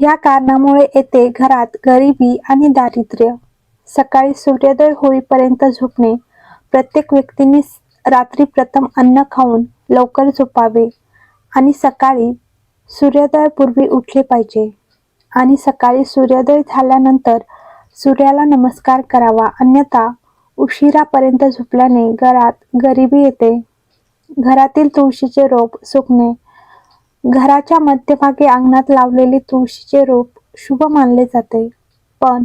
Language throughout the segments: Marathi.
या कारणामुळे येथे घरात गरिबी आणि दारिद्र्य सकाळी सूर्योदय होईपर्यंत झोपणे प्रत्येक व्यक्तीने रात्री प्रथम अन्न खाऊन लवकर झोपावे आणि सकाळी सूर्योदयापूर्वी उठले पाहिजे आणि सकाळी सूर्योदय झाल्यानंतर सूर्याला नमस्कार करावा. अन्यथा उशिरापर्यंत झोपल्याने घरात गरिबी येते. घरातील तुळशीचे रोप सुकणे घराच्या मध्यभागी अंगणात लावलेले तुळशीचे रोप शुभ मानले जाते. पण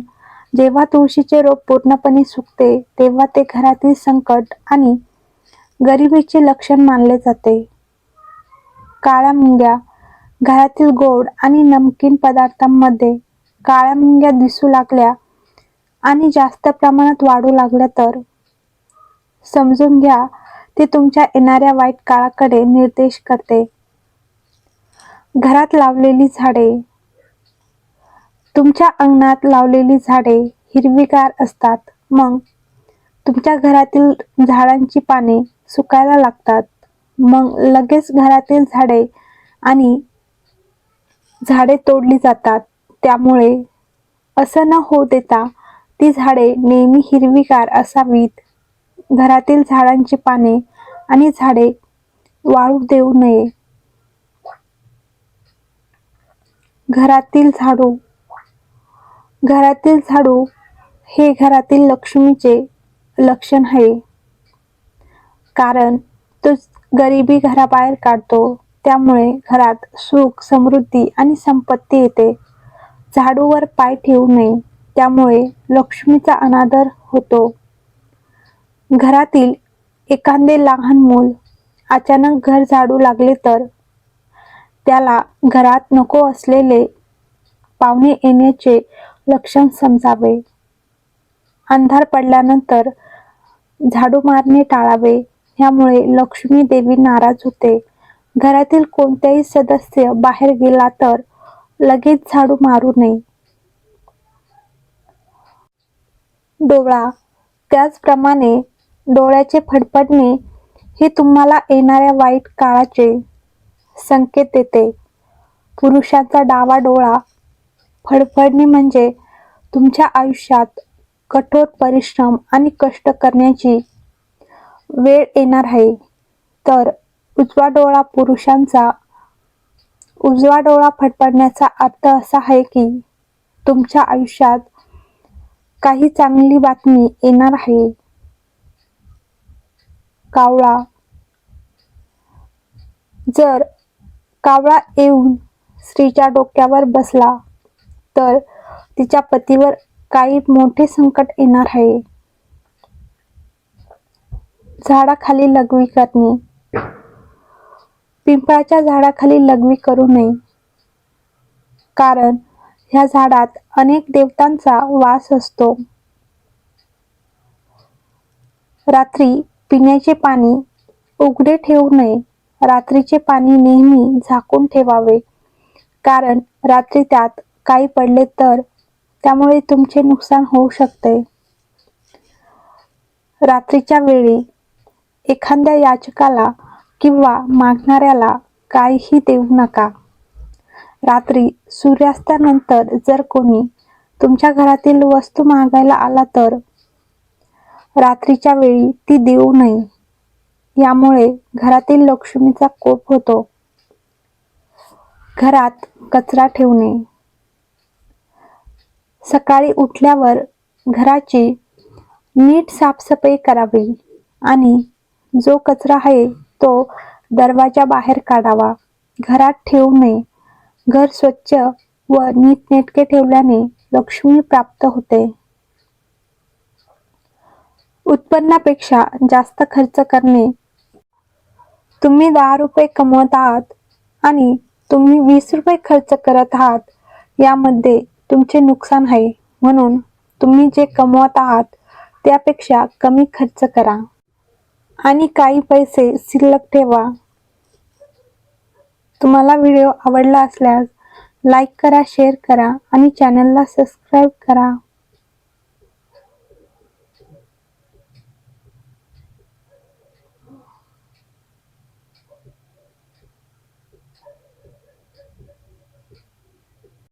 जेव्हा तुळशीचे रोप पूर्णपणे सुकते तेव्हा ते घरातील संकट आणि गरिबीचे लक्षण मानले जाते. काळ्या मुंग्या घरातील गोड आणि नमकीन पदार्थांमध्ये काळ्या मुंग्या दिसू लागल्या आणि जास्त प्रमाणात वाढू लागल्या तर? समजून घ्या ते तुमच्या येणाऱ्या वाईट काळाकडे निर्देश करते. घरात लावलेली झाडे. तुमच्या अंगणात लावलेली झाडे हिरवीगार असतात. मग तुमच्या घरातील झाडांची पाने सुकायला लागतात. मग लगेच घरातील झाडे आणि झाडे तोडली जातात. त्यामुळे असं न होऊ देता ती झाडे नेहमी हिरवीगार असावीत. घरातील झाडांची पाने आणि झाडे वाळू देऊ नये. घरातील झाडू. घरातील झाडू हे घरातील लक्ष्मीचे लक्षण आहे. कारण तो गरिबी घराबाहेर काढतो. त्यामुळे घरात सुख समृद्धी आणि संपत्ती येते. झाडूवर पाय ठेवू नये. त्यामुळे लक्ष्मीचा अनादर होतो. घरातील एखादे लहान मूल अचानक घर झाडू लागले तर त्याला घरात नको असलेले पाहुणे येण्याचे लक्षण समजावे. अंधार पडल्यानंतर झाडू मारणे टाळावे. यामुळे लक्ष्मी देवी नाराज होते. घरातील कोणत्याही सदस्य बाहेर गेला तर लगेच झाडू मारू नये. डोळा. त्याचप्रमाणे डोळ्याचे फडफडणे हे तुम्हाला येणाऱ्या वाईट काळाचे संकेत देते. पुरुषाचा डावा डोळा फडफडणे म्हणजे तुमच्या आयुष्यात कठोर परिश्रम आणि कष्ट करण्याची वेळ येणार आहे. तर उजवा डोळा पुरुषांचा उजवा डोळा फडफडण्याचा अर्थ असा आहे की तुमच्या आयुष्यात काही चांगली बातमी येणार आहे. कावळा जर कावळा येऊन स्त्रीच्या डोक्यावर बसला. तर तिच्या पतीवर काही मोठे संकट येणार आहे. झाडाखाली लघवी करणे. पिंपळाच्या झाडाखाली लघवी करू नये. कारण ह्या झाडात अनेक देवतांचा वास असतो. रात्री पिण्याचे पाणी उघडे ठेवू नये. रात्रीचे पाणी नेहमी झाकून ठेवावे. कारण रात्री त्यात काही पडले तर त्यामुळे तुमचे नुकसान होऊ शकते. रात्रीच्या वेळी एखाद्या याचकाला किंवा मागणाऱ्याला काहीही देऊ नका. रात्री सूर्यास्तानंतर जर कोणी तुमच्या घरातील वस्तू मागायला आला तर रात्रीच्या वेळी ती देऊ नये. यामुळे घरातील लक्ष्मीचा कोप होतो. घरात कचरा ठेवणे. सकाळी उठल्यावर घराची नीट साफसफाई करावी आणि जो कचरा आहे तो दरवाजा बाहेर काढावा. घरात ठेवू नये घर स्वच्छ व नीटनेटके ठेवल्याने लक्ष्मी प्राप्त होते. उत्पन्नापेक्षा जास्त खर्च करणे तुम्ही दहा रुपये कमवत आहात आणि तुम्ही वीस रुपये खर्च करत आहात यामध्ये तुमचे नुकसान आहे. म्हणून तुम्ही जे कमवत आहात त्यापेक्षा कमी खर्च करा. आणि काही पैसे शिल्लक ठेवा. तुम्हाला व्हिडिओ आवडला असल्यास लाईक करा शेअर करा आणि चॅनलला सबस्क्राईब करा.